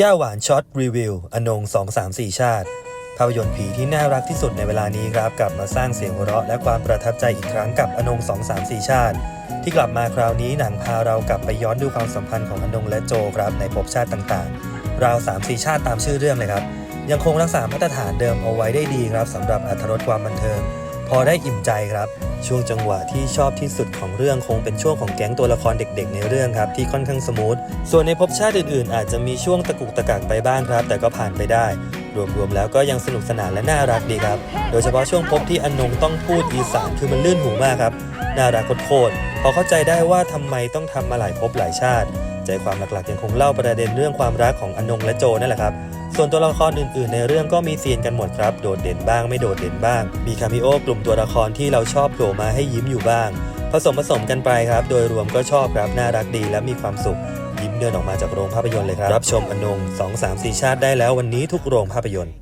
ย่าหวานช็อตรีวิวอนง 2 3 4 ชาติ ภาพยนตร์ผีที่น่ารักที่สุดในเวลานี้ครับกลับมาสร้างเสียงหัวเราะและความประทับใจอีกครั้งกับอนง 2 3 4 ชาติ ที่กลับมาคราวนี้หนังพาเรากลับไปย้อนดูความสัมพันธ์ของอนงและโจครับในภพชาติต่างๆ ราว 3-4 ชาติตามชื่อเรื่องเลยครับ ยังคงรักษามาตรฐานเดิมเอาไว้ได้ดีครับสำหรับอรรถรสความบันเทิง พอได้อิ่มใจครับ ช่วงจังหวะที่ชอบที่สุดของเรื่องคงเป็นช่วงของแก๊งตัวละครเด็กๆ ในเรื่องครับที่ค่อนข้างสมูท ส่วนในภพชาติอื่นๆ อาจจะมีช่วงตะกุกตะกักไปบ้างครับ แต่ก็ผ่านไปได้ รวมๆแล้วก็ยังสนุกสนานและน่ารักดีครับ โดยเฉพาะช่วงภพที่อนงต้องพูดอีสานคือมันลื่นหูมากครับ น่ารักโคตรๆพอเข้าใจได้ว่าทำไมต้องทำมาหลายภพหลายชาติ ใจความหลักๆยังคงเล่าประเด็นเรื่องความรักของอนงและโจนั่นแหละครับ ส่วนตัวละครอื่นๆ ในเรื่องก็มีเซียนกันหมดครับ โดดเด่นบ้างไม่โดดเด่นบ้าง มีคาเมิโอกลุ่มตัวละครที่เราชอบโผล่มาให้ยิ้มอยู่บ้าง ผสมผสมกันไปครับ โดยรวมก็ชอบครับน่ารักดีและมีความสุข ยิ้มเดินออกมาจากโรงภาพยนตร์เลยครับ รับชมอนง2 3 4 ชาติได้แล้ววันนี้ทุกโรงภาพยนตร์